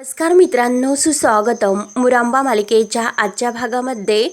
नमस्कार मित्रांनो सुस्वागतम. मुरांबा मालिकेच्या आजच्या भागामध्ये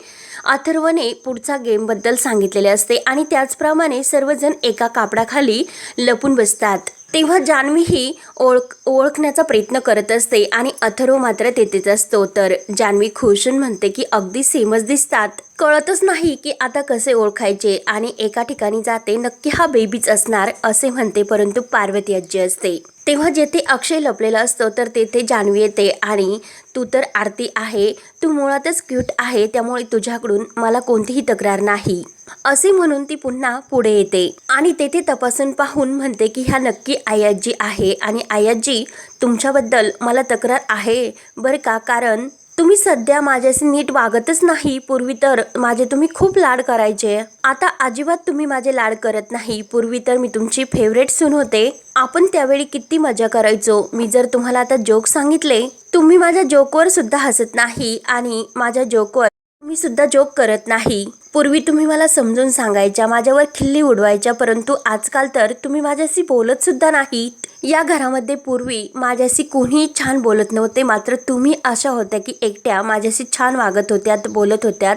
अथर्वने पुढचा गेमबद्दल सांगितलेले असते आणि त्याचप्रमाणे सर्वजण एका कापडाखाली लपून बसतात. तेव्हा जान्हवी ही ओळख ओळखण्याचा प्रयत्न करत असते आणि अथर्व मात्र तेथेच असतो. तर जान्हवी खुशून म्हणते की अगदी सेमच दिसतात. कळतच नाही की आता कसे ओळखायचे आणि एका ठिकाणी जाते नक्की हा बेबीच असणार असे म्हणते परंतु पार्वती आजी असते. तेव्हा जेथे अक्षय लपलेला असतो तर तेथे जान्हवी येते. आणि तू तर आरती आहे. तू मुळातच क्यूट आहे. त्यामुळे तुझ्याकडून मला कोणतीही तक्रार नाही. असे म्हणून ती पुन्हा पुढे येते. आणि तेथे तपासून पाहून म्हणते की ह्या नक्की आयाजी आहे. आणि आयाजी तुमच्याबद्दल मला तक्रार आहे. बरं का? कारण तुम्ही सध्या माझ्याशी नीट वागतच नाही. पूर्वी तर माझे तुम्ही खूप लाड करायचे. आता अजिबात तुम्ही माझे लाड करत नाही. पूर्वी तर मी तुमची फेवरेट सून होते. आपण त्यावेळी किती मजा करायचो? मी जर तुम्हाला आता जोक सांगितले तुम्ही माझ्या जोकवर सुद्धा हसत नाही आणि माझ्या जोकवर मी सुद्धा जोक करत नाही. पूर्वी तुम्ही मला समजून सांगायच्या माझ्यावर खिल्ली उडवायच्या परंतु आजकाल तर तुम्ही माझ्याशी बोलत सुद्धा नाहीत. या घरामध्ये पूर्वी माझ्याशी कोणीही छान बोलत नव्हते मात्र तुम्ही अशा होत्या की एकट्या माझ्याशी छान वागत होत्यात बोलत होत्यात.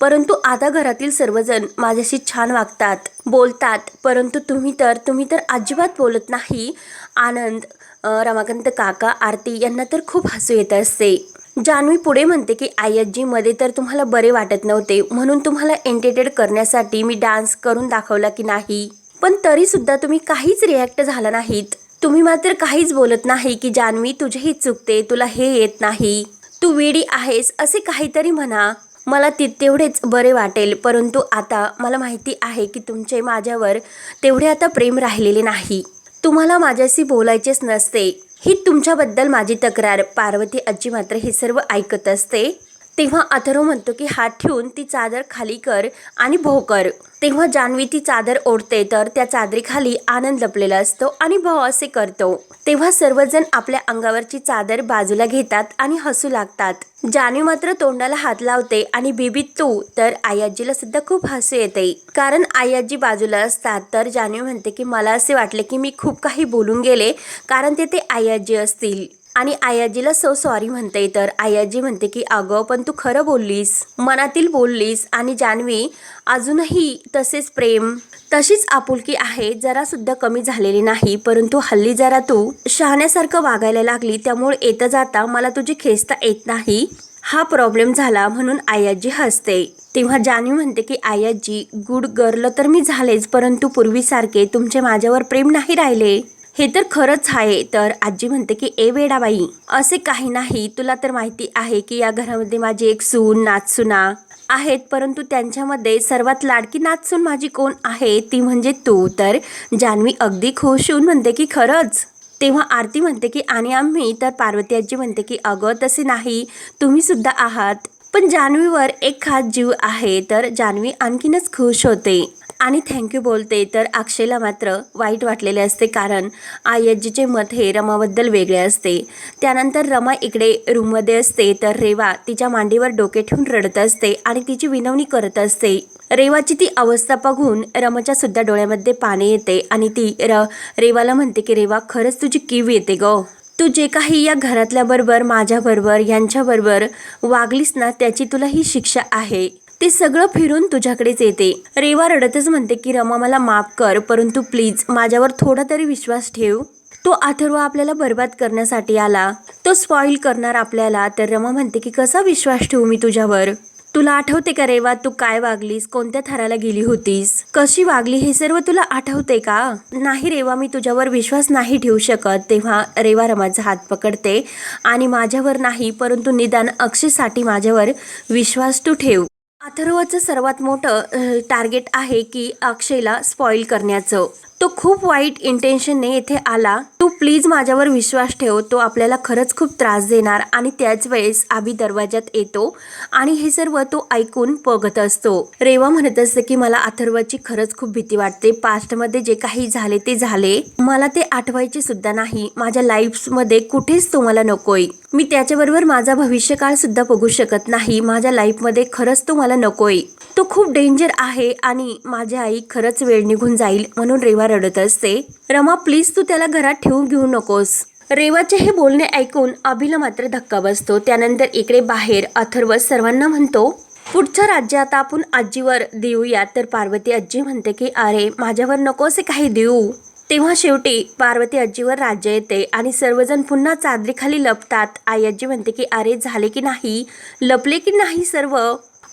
परंतु आता घरातील सर्वजण माझ्याशी छान वागतात बोलतात परंतु तुम्ही तर तुम्ही तर अजिबात बोलत नाही. आनंद रमाकांत काका आरती यांना तर खूप हसू येत असते. जान्हवी पुढे म्हणते की आयजीमध्ये तर तुम्हाला बरे वाटत नव्हते. म्हणून तुम्हाला एंटरटेन करण्यासाठी मी डान्स करून दाखवला की नाही. पण तरीसुद्धा तुम्ही काहीच रिॲक्ट झाला नाहीत. तुम्ही मात्र काहीच बोलत नाही की जान्हवी तुझेही चुकते. तुला हे येत नाही. तू वेडी आहेस. असे काहीतरी म्हणा. मला ती तेवढेच बरे वाटेल. परंतु आता मला माहिती आहे की तुमचे माझ्यावर तेवढे आता प्रेम राहिलेले नाही. तुम्हाला माझ्याशी बोलायचेच नसते. ही तुमच्याबद्दल माझी तक्रार. पार्वती आजी मात्र हे सर्व ऐकत असते. तेव्हा अथर्व म्हणतो की हात ठेवून ती चादर खाली कर आणि भोकर तेव्हा जान्हवी ती चादर ओढते तर त्या चादरीखाली आनंद लपलेला असतो आणि भाव असे करतो. तेव्हा सर्वजण आपल्या अंगावरची चादर बाजूला घेतात आणि हसू लागतात. जान्हवी मात्र तोंडाला हात लावते आणि बेबी तू. तर आयाजीला सुद्धा खूप हसू येते. कारण आयाजी बाजूला असतात तर जान्हवी म्हणते की मला असे वाटले की मी खूप काही बोलून गेले कारण तेथे आयाजी असतील. आणि आयाजीला सो सॉरी म्हणते. तर आयाजी म्हणते की अगं पण तू खरं बोललीस मनातील बोललीस आणि जान्हवी अजूनही तसेच प्रेम तशीच आपुलकी आहे जरा सुद्धा कमी झालेली नाही परंतु हल्ली जरा तू शहाण्यासारखं वागायला लागली त्यामुळे येता जाता मला तुझी खेचता येत नाही. हा प्रॉब्लेम झाला म्हणून आयाजी हसते. तेव्हा जान्हवी म्हणते की आयाजी गुड गर्ल तर मी झालेच परंतु पूर्वीसारखे तुमचे माझ्यावर प्रेम नाही राहिले. हे तर खरंच आहे. तर आजी म्हणते की ए वेडाबाई असे काही नाही. तुला तर माहिती आहे की या घरामध्ये माझी एक सून नाचसुना आहेत. परंतु त्यांच्यामध्ये सर्वात लाडकी नाचसून माझी कोण आहे ती म्हणजे तू. तर जान्हवी अगदी खुश होऊन म्हणते की खरंच? तेव्हा आरती म्हणते की आणि आम्ही. तर पार्वती आजी म्हणते की अगं तसे नाही. तुम्ही सुद्धा आहात. पण जान्हवीवर एक खास जीव आहे. तर जान्हवी आणखीनच खुश होते. आणि थँक्यू बोलते तर अक्षयला मात्र वाईट वाटलेले असते कारण आयजीचे मत हे रमाबद्दल वेगळे असते. त्यानंतर रमा इकडे रूममध्ये असते तर रेवा तिच्या मांडीवर डोके ठेवून रडत असते आणि तिची विनवणी करत असते. रेवाची ती अवस्था बघून रमाच्या सुद्धा डोळ्यामध्ये पाणी येते आणि ती र रेवाला म्हणते की रेवा खरंच तुझी कीव येते ग. तू जे काही या घरातल्याबरोबर माझ्याबरोबर यांच्याबरोबर वागलीस ना त्याची तुला ही शिक्षा आहे. ते सगळं फिरून तुझ्याकडेच येते. रेवा रडतच म्हणते की रमा मला माफ कर परंतु प्लीज माझ्यावर थोडा तरी विश्वास ठेव. तो अथर्व आपल्याला बर्बाद करण्यासाठी आला. तो स्पॉइल करणार आपल्याला तर रमा म्हणते की कसा विश्वास ठेवू मी तुझ्यावर? तुला आठवते का रेवा तू काय वागलीस? कोणत्या थराला गेली होतीस? कशी वागली हे सर्व तुला आठवते का? नाही रेवा मी तुझ्यावर विश्वास नाही ठेवू शकत. तेव्हा रेवा रमाचा हात पकडते आणि माझ्यावर नाही परंतु निदान अक्षयसाठी माझ्यावर विश्वास तू ठेव. अथर्वचं सर्वात मोठं टार्गेट आहे की अक्षयला स्पॉइल करण्याचं. तो खूप वाईट इंटेन्शनने येथे आला. तू प्लीज माझ्यावर विश्वास ठेव. तो आपल्याला खरंच खूप त्रास देणार आणि त्याच वेळेस आबी दरवाजात येतो आणि हे सर्व तो ऐकून बघत असतो. रेवा म्हणत असते की मला अथर्वाची खरंच खूप भीती वाटते. पास्टमध्ये जे काही झाले ते झाले. मला ते आठवायचे सुद्धा नाही. माझ्या लाईफमध्ये कुठेच तो मला नकोय. मी त्याच्याबरोबर माझा भविष्यकाळ सुद्धा बघू शकत नाही. माझ्या लाईफमध्ये खरंच तो मला नकोय. तो खूप डेंजर आहे आणि माझी आई खरंच वेळ निघून जाईल म्हणून रेवा रडत असते. रमा प्लीज तू त्याला घरात ठेवून घेऊ नकोस. रेवाचे हे बोलणे ऐकून अभिला मात्र धक्का बसतो. त्यानंतर इकडे बाहेर अथर्व सर्वांना म्हणतो पुढचं राज्य आता आपण आजीवर देऊया. तर पार्वती आजी म्हणते की अरे माझ्यावर नको असे काही देऊ. तेव्हा शेवटी पार्वती आजीवर राज्य येते आणि सर्वजण पुन्हा चादरीखाली लपतात. आई आजी म्हणते की अरे झाले की नाही? लपले की नाही सर्व?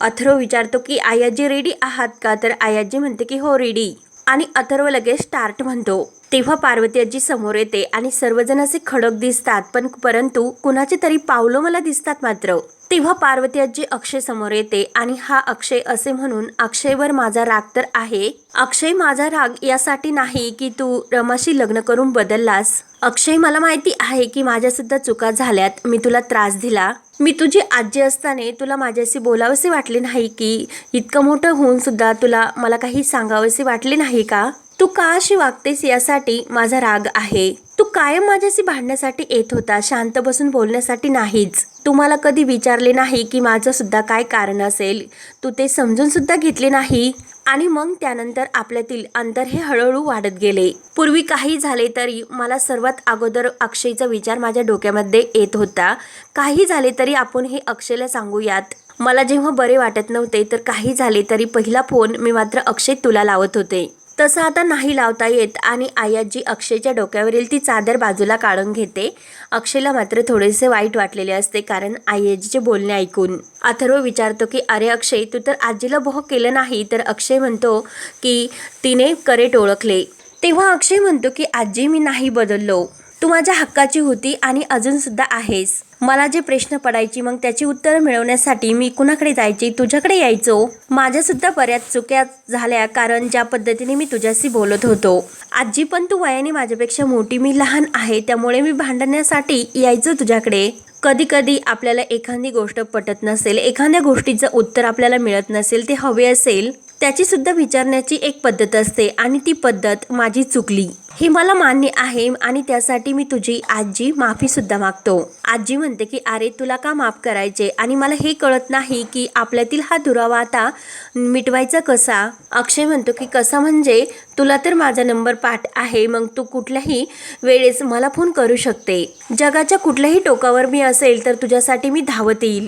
अथर्व विचारतो की आयाजी रेडी आहात का? तर आयाजी म्हणते की हो रेडी आणि अथर्व लगेच स्टार्ट म्हणतो. तेव्हा पार्वती आजी समोर येते आणि सर्वजण असे खडक दिसतात पण परंतु कुणाचे तरी पावलं मला दिसतात मात्र. तेव्हा पार्वती आजी अक्षय समोर येते आणि हा अक्षय असे म्हणून अक्षयवर माझा राग तर आहे. अक्षय माझा राग यासाठी नाही की तू रमाशी लग्न करून बदललास. अक्षय मला माहिती आहे की माझ्या सुद्धा चुका झाल्यात. मी तुला त्रास दिला. मी तुझी आजी असताना तुला माझ्याशी बोलावसे वाटले नाही की इतकं मोठं होऊन सुद्धा तुला मला काही सांगावेसे वाटले नाही का? तू का अशी वागतेस यासाठी माझा राग आहे? तू कायम माझ्याशी भांडण्यासाठी येत होता शांत बसून बोलण्यासाठी नाहीच. तुम्हाला कधी विचारले नाही की माझं सुद्धा काय कारण असेल? तू ते समजून सुद्धा घेतले नाही. आणि मग त्यानंतर आपल्यातील अंतर हे हळूहळू वाढत गेले. पूर्वी काही झाले तरी मला सर्वात अगोदर अक्षयचा विचार माझ्या डोक्यामध्ये येत होता. काही झाले तरी आपण हे अक्षयला सांगूयात. मला जेव्हा बरे वाटत नव्हते तर काही झाले तरी पहिला फोन मी मात्र अक्षय तुला लावत होते. तसं आता नाही लावता येत आणि आयाजी अक्षयच्या डोक्यावरील ती चादर बाजूला काढून घेते. अक्षयला मात्र थोडेसे वाईट वाटलेले असते कारण आयाजीचे बोलणे ऐकून. अथर्व विचारतो की अरे अक्षय तू तर आजीला बोह केलं नाही. तर अक्षय म्हणतो की तिने करेट ओळखले. तेव्हा अक्षय म्हणतो की आजी मी नाही बदललो. तू माझ्या हक्काची होती आणि अजूनसुद्धा आहेस. मला जे प्रश्न पडायची मग त्याची उत्तरं मिळवण्यासाठी मी कुणाकडे जायची तुझ्याकडे यायचो? माझ्यासुद्धा बऱ्याच चुक्या झाल्या कारण ज्या पद्धतीने मी तुझ्याशी बोलत होतो. आजी पण तू वयाने माझ्यापेक्षा मोठी मी लहान आहे त्यामुळे मी भांडण्यासाठी यायचो तुझ्याकडे. कधी कधी आपल्याला एखादी गोष्ट पटत नसेल एखाद्या गोष्टीचं उत्तर आपल्याला मिळत नसेल ते हवे असेल त्याचीसुद्धा विचारण्याची एक पद्धत असते आणि ती पद्धत माझी चुकली. हे मला मान्य आहे आणि त्यासाठी मी तुझी आजी माफीसुद्धा मागतो. आजी म्हणते की अरे तुला का माफ करायचे? आणि मला हे कळत नाही की आपल्यातील हा दुरावा आता मिटवायचा कसा? अक्षय म्हणतो की कसा म्हणजे? तुला तर माझा नंबर पाठ आहे मग तू कुठल्याही वेळेस मला फोन करू शकते. जगाच्या कुठल्याही टोकावर मी असेल तर तुझ्यासाठी मी धावत येईल.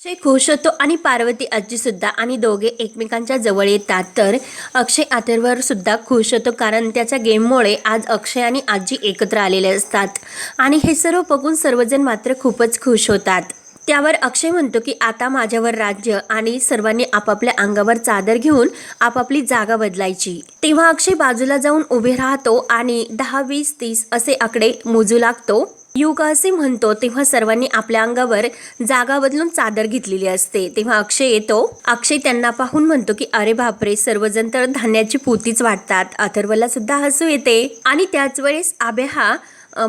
अक्षय खुश होतो आणि पार्वती आजीसुद्धा आणि दोघे एकमेकांच्या जवळ येतात. तर अक्षय अथर्वर सुद्धा खुश होतो कारण त्याच्या गेममुळे आज अक्षय आणि आजी एकत्र आलेले असतात. आणि हे सर्व बघून सर्वजण मात्र खूपच खुश होतात. त्यावर अक्षय म्हणतो की आता माझ्यावर राज्य आणि सर्वांनी आपापल्या अंगावर चादर घेऊन आपापली जागा बदलायची. तेव्हा अक्षय बाजूला जाऊन उभे राहतो आणि दहा वीस तीस असे आकडे मोजू लागतो. युग असे म्हणतो तेव्हा सर्वांनी आपल्या अंगावर जागा बदलून चादर घेतलेली असते. तेव्हा अक्षय येतो. अक्षय त्यांना पाहून म्हणतो की अरे बापरे सर्वजण तर धान्याची पोतीच वाटतात. अथर्वला सुद्धा हसू येते. आणि त्याच वेळेस आबे हा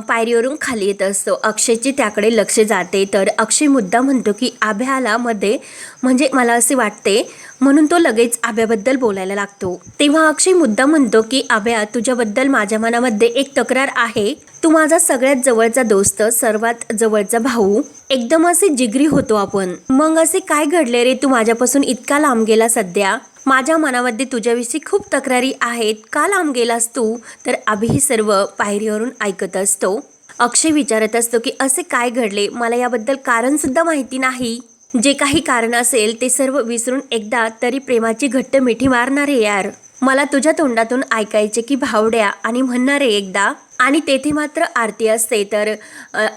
पायरीवरून खाली येत असतो. अक्षयची त्याकडे लक्ष जाते. तर अक्षय मुद्दा म्हणतो की आभ्याला मध्ये म्हणजे मला असे वाटते म्हणून तो लगेच आभ्याबद्दल बोलायला लागतो. तेव्हा अक्षय मुद्दा म्हणतो की आभ्या तुझ्याबद्दल माझ्या मनामध्ये एक तक्रार आहे. तू माझा सगळ्यात जवळचा दोस्त सर्वात जवळचा भाऊ. एकदम असे जिगरी होतो आपण. मग असे काय घडले रे? तू माझ्यापासून इतका लांब गेला सध्या. माझ्या मनामध्ये तुझ्याविषयी खूप तक्रारी आहेत. का लांब गेलास तू. तर आम्ही सर्व पायरीवरून ऐकत असतो. अक्षय विचारत असतो की असे काय घडले? मला याबद्दल कारणसुद्धा माहिती नाही. जे काही कारण असेल ते सर्व विसरून एकदा तरी प्रेमाची घट्ट मिठी मारणारे यार. मला तुझ्या तोंडातून ऐकायचे की भावड्या आणि म्हणणारे एकदा आणि तेथे मात्र आरती असते. तर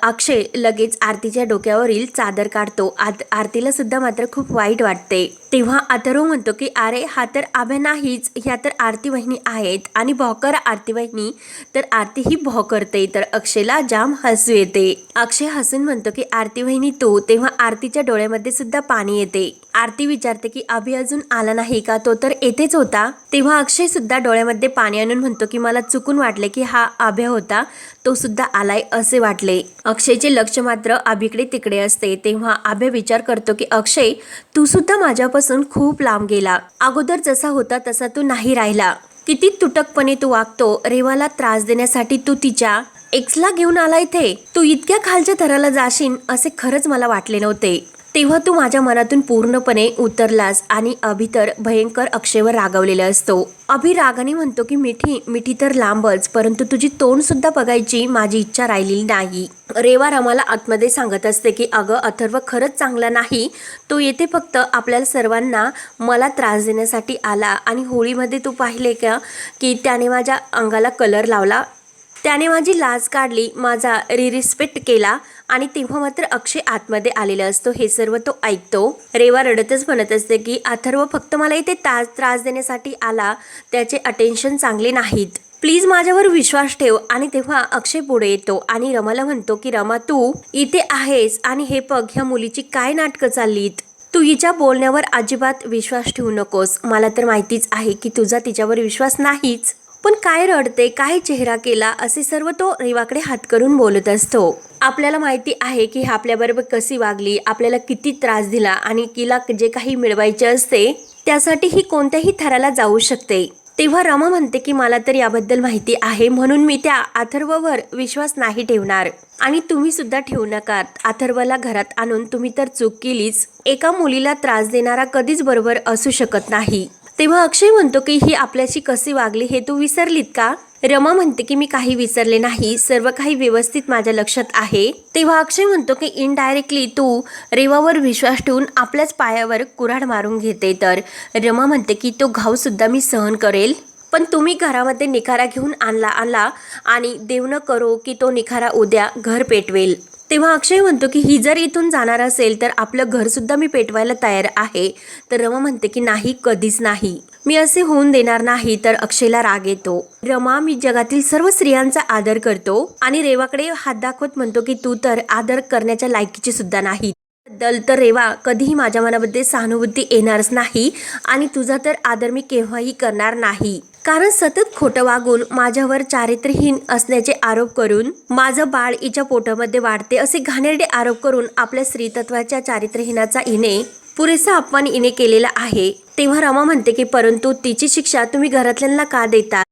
अक्षय लगेच आरतीच्या डोक्यावरील चादर काढतो. आत आरतीला सुद्धा मात्र खूप वाईट वाटते. तेव्हा अथर्व म्हणतो की अरे हा तर आभ्या नाहीच. ह्या तर आरती वहिनी आहेत. आणि भॉकर आरती वहिनी तर आरती ही भॉ करते तर अक्षयला जाम हसू येते. अक्षय हसून म्हणतो की आरती वहिनी तो. तेव्हा आरतीच्या डोळ्यामध्ये सुद्धा पाणी येते. आरती विचारते की अभि अजून आला नाही का? तो तर येथेच होता. तेव्हा अक्षय सुद्धा डोळ्यामध्ये पाणी आणून म्हणतो की मला चुकून वाटले की हा अभ्या होता तो सुद्धा आलाय असे वाटले. अक्षयचे लक्ष मात्र अभिकडे तिकडे असते तेव्हा अभ्या विचार करतो की अक्षय तू सुद्धा माझ्यापासून खूप लांब गेला. अगोदर जसा होता तसा तू नाही राहिला. किती तुटकपणे तू वागतो रेवाला त्रास देण्यासाठी तू तिच्या एक्सला घेऊन आला इथे. तू इतक्या खालच्या थराला जाशील असे खरंच मला वाटले नव्हते. तेव्हा तू माझ्या मनातून पूर्णपणे उतरलास आणि अभि तर भयंकर अक्षयवर रागवलेला असतो. अभि रागाने म्हणतो की मिठी मिठी तर लांबच परंतु तुझी तोंडसुद्धा बघायची माझी इच्छा राहिलेली नाही. रेवा रमाला आतमध्ये सांगत असते की अगं अथर्व खरंच चांगला नाही. तो येथे फक्त आपल्याला सर्वांना मला त्रास देण्यासाठी आला आणि होळीमध्ये तू पाहिले का की त्याने माझ्या अंगाला कलर लावला? त्याने माझी लाज काढली माझा रिरिस्पेक्ट केला आणि तेव्हा मात्र अक्षय आतमध्ये आलेला असतो. हे सर्व तो ऐकतो. रेवा रडतच म्हणत असते की अथर्व फक्त मला इथे त्रास देण्यासाठी आला. त्याचे अटेन्शन चांगले नाहीत. प्लीज माझ्यावर विश्वास ठेव. आणि तेव्हा अक्षय पुढे येतो आणि रमाला म्हणतो की रमा तू इथे आहेस आणि हे बघ ह्या मुलीची काय नाटकं चाललीत. तू हिच्या बोलण्यावर अजिबात विश्वास ठेवू नकोस. मला तर माहितीच आहे की तुझा तिच्यावर विश्वास नाहीच. पण काय रडते काय चेहरा केला असे सर्व तो रेवाकडे हात करून बोलत असतो. आपल्याला माहिती आहे की आपल्याबरोबर कशी वागली आपल्याला किती त्रास दिला आणि तिला जे काही मिळवायचे असते त्यासाठी ही कोणत्याही थराला जाऊ शकते. तेव्हा रमा म्हणते की मला तर याबद्दल माहिती आहे म्हणून मी त्या अथर्ववर विश्वास नाही ठेवणार. आणि तुम्ही सुद्धा ठेवू नका. अथर्वला घरात आणून तुम्ही तर चूक केलीच. एका मुलीला त्रास देणारा कधीच बरोबर असू शकत नाही. तेव्हा अक्षय म्हणतो की ही आपल्याशी कशी वागली हे तू विसरलीत का? रमा म्हणते की मी काही विसरले नाही सर्व काही व्यवस्थित माझ्या लक्षात आहे. तेव्हा अक्षय म्हणतो की इनडायरेक्टली तू रेवावर विश्वास ठेवून आपल्याच पायावर कुऱ्हाड मारून घेते. तर रमा म्हणते की तो घावसुद्धा मी सहन करेल. पण तुम्ही घरामध्ये निखारा घेऊन आणला आणला आणि देवनं करो की तो निखारा उद्या घर पेटवेल. तेव्हा अक्षय म्हणतो की ही जर इथून जाणार असेल तर आपलं घरसुद्धा मी पेटवायला तयार आहे. तर रमा म्हणते की नाही कधीच नाही. मी असे होऊन देणार नाही तर अक्षयला राग येतो. रमा मी जगातील सर्व स्त्रियांचा आदर करतो आणि रेवाकडे हात दाखवत म्हणतो की तू तर आदर करण्याच्या लायकीची सुद्धा नाही. बद्दल तर रेवा कधीही माझ्या मनामध्ये सहानुभूती येणारच नाही आणि तुझा तर आदर मी केव्हाही करणार नाही. कारण सतत खोटं वागून माझ्यावर चारित्र्यहीन असण्याचे आरोप करून माझं बाळ हिच्या पोटामध्ये वाढते असे घाणेरडे आरोप करून आपल्या स्त्रीतत्वाच्या चारित्र्यहीनाचा हिने पुरेसा अपमान हिने केलेला आहे. तेव्हा रमा म्हणते की परंतु तिची शिक्षा तुम्ही घरातल्यांना का देता?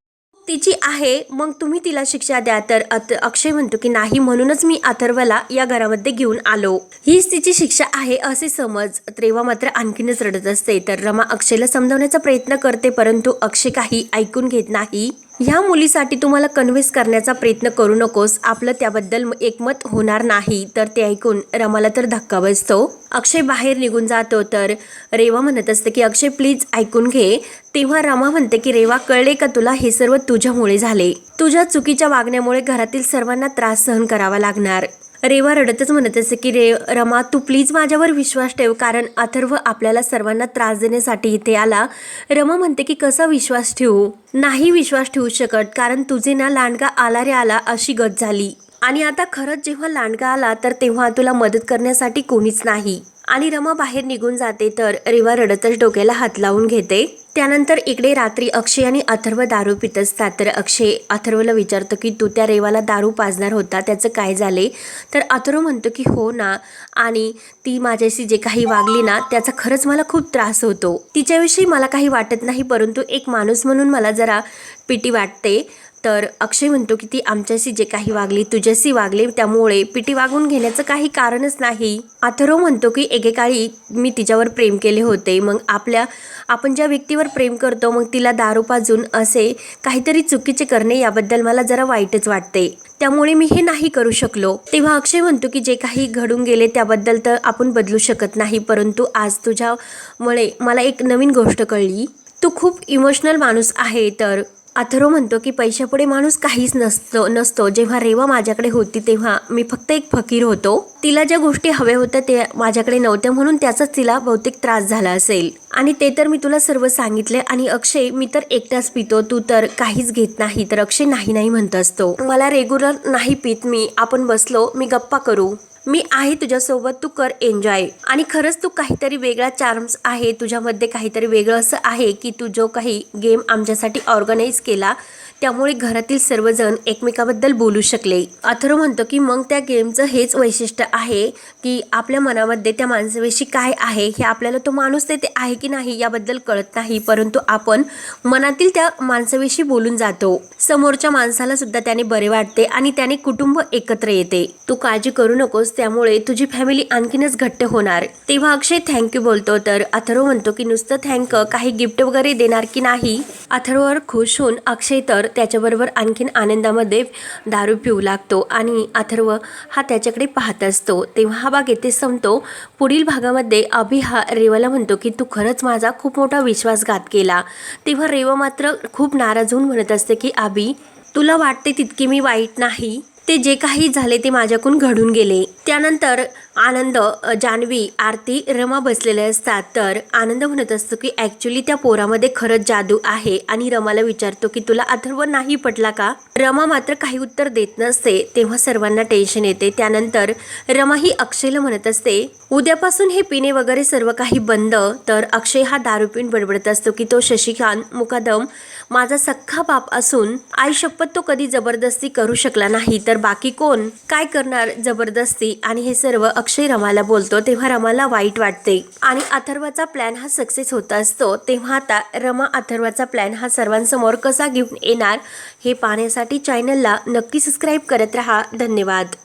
तिची आहे मग तुम्ही तिला शिक्षा द्या. तर अत- अक्षय म्हणतो की नाही म्हणूनच मी अथर्वला या घरामध्ये घेऊन आलो. हीच तिची शिक्षा आहे असे समज. त्रेवा मात्र आणखीनच रडत असते. तर रमा अक्षयला समजावण्याचा प्रयत्न करते परंतु अक्षय काही ऐकून घेत नाही. ह्या मुलीसाठी तुम्हाला कन्व्हिन्स करण्याचा प्रयत्न करू नकोस. आपलं त्याबद्दल एकमत होणार नाही. तर ते ऐकून रमाला तर धक्का बसतो. अक्षय बाहेर निघून जातो. तर रेवा म्हणत असते की अक्षय प्लीज ऐकून घे. तेव्हा रमा म्हणते की रेवा कळले का तुला हे सर्व तुझ्यामुळे झाले? तुझ्या चुकीच्या वागण्यामुळे घरातील सर्वांना त्रास सहन करावा लागणार. रेवा रडतच म्हणत असे की रे रमा तू प्लीज माझ्यावर विश्वास ठेव कारण अथर्व आपल्याला सर्वांना त्रास देण्यासाठी इथे आला. रमा म्हणते की कसा विश्वास ठेवू? नाही विश्वास ठेवू शकत कारण तुझे ना लांडगा आला रे आला अशी गत झाली. आणि आता खरंच जेव्हा लांडगा आला तर तेव्हा तुला मदत करण्यासाठी कोणीच नाही. आणि रमा बाहेर निघून जाते तर रेवा रडतच डोक्याला हात लावून घेते. त्यानंतर इकडे रात्री अक्षय आणि अथर्व दारू पित असतात. तर अक्षय अथर्वला विचारतो की तू त्या रेवाला दारू पाजणार होता? त्याचं काय झाले? तर अथर्व म्हणतो की हो ना. आणि ती माझ्याशी जे काही वागली ना त्याचा खरंच मला खूप त्रास होतो. तिच्याविषयी मला काही वाटत नाही परंतु एक माणूस म्हणून मला जरा पिटी वाटते. तर अक्षय म्हणतो की ती आमच्याशी जे काही वागली तुझ्याशी वागली त्यामुळे पिटी वागून घेण्याचं काही कारणच नाही. अथर्व म्हणतो की एकेकाळी मी तिच्यावर प्रेम केले होते. मग आपल्या आपण ज्या व्यक्तीवर प्रेम करतो मग तिला दारू पाजून असे काहीतरी चुकीचे करणे याबद्दल मला जरा वाईटच वाटते. त्यामुळे मी हे नाही करू शकलो. तेव्हा अक्षय म्हणतो की जे काही घडून गेले त्याबद्दल तर आपण बदलू शकत नाही परंतु आज तुझ्यामुळे मला एक नवीन गोष्ट कळली. तू खूप इमोशनल माणूस आहे तर अथरो म्हणतो की पैशापुढे माणूस काहीच नसतो नसतो. जेव्हा रेवा माझ्याकडे होती तेव्हा मी फक्त एक फकीर होतो. तिला ज्या गोष्टी हव्या होत्या ते माझ्याकडे नव्हत्या म्हणून त्याचाच तिला बहुतेक त्रास झाला असेल. आणि ते तर मी तुला सर्व सांगितले आणि अक्षय मी तर एकटाच पितो. तू तर काहीच घेत नाही तर अक्षय नाही नाही म्हणत असतो. मला रेग्युलर नाही पित मी. आपण बसलो मी गप्पा करू. मी आहे तुझ्यासोबत तू कर एन्जॉय आणि खरंच तू काहीतरी वेगळा चार्म्स आहे तुझ्यामध्ये काहीतरी वेगळं असं आहे की तू जो काही गेम आमच्यासाठी ऑर्गनाईज केला त्यामुळे घरातील सर्वजण एकमेकाबद्दल बोलू शकले. अथर्व म्हणतो की मग त्या गेमचं हेच वैशिष्ट्य आहे की आपल्या मनामध्ये त्या माणसाविषयी काय आहे? हे आपल्याला तो माणूस तेथे आहे की नाही याबद्दल कळत नाही. परंतु आपण मनातील त्या माणसाविषयी बोलून जातो. समोरच्या माणसाला सुद्धा त्याने बरे वाटते आणि त्याने कुटुंब एकत्र येते. तू काळजी करू नकोस त्यामुळे तुझी फॅमिली आणखीनच घट्ट होणार. तेव्हा अक्षय थँक्यू बोलतो. तर अथर्व म्हणतो की नुसतं थँक काही गिफ्ट वगैरे देणार की नाही? अथर्ववर खुश होऊन अक्षय तर त्याच्याबरोबर आणखीन आनंदामध्ये दारू पिऊ लागतो आणि अथर्व हा त्याच्याकडे पाहत असतो. तेव्हा हा भाग येथे संपतो. पुढील भागामध्ये अभि हा रेवाला म्हणतो की तू खरंच माझा खूप मोठा विश्वासघात केला. तेव्हा रेवा मात्र खूप नाराज होऊन म्हणत असते की अभि तुला वाटते तितकी मी वाईट नाही? ते जे काही झाले ते माझ्याकडून घडून गेले. त्यानंतर आनंद जान्हवी आरती रमा बसलेले असतात. तर आनंद म्हणत असतो की ॲक्च्युली त्या पोरामध्ये खरंच जादू आहे आणि रमाला विचारतो की तुला अथर्व नाही पटला का? रमा मात्र काही उत्तर देत नसते तेव्हा सर्वांना टेन्शन येते. त्यानंतर रमा ही अक्षयला म्हणत असते उद्यापासून हे पिणे वगैरे सर्व काही बंद. तर अक्षय हा दारू पिऊन बडबडत असतो की तो शशिकांत मुकादम माझा सख्खा बाप असून आई शपथ तो कधी जबरदस्ती करू शकला नाही. तर बाकी कोण? काय करणार जबरदस्ती? आणि हे सर्व अक्षय रमाला बोलतो तेव्हा रमाला वाईट वाटते. आणि अथर्वाचा प्लॅन हा सक्सेस होत असतो तेव्हा आता रमा अथर्वाचा प्लॅन हा सर्वांसमोर कसा घेऊन येणार हे पाहण्यासाठी चॅनलला नक्की सबस्क्राईब करत राहा. धन्यवाद.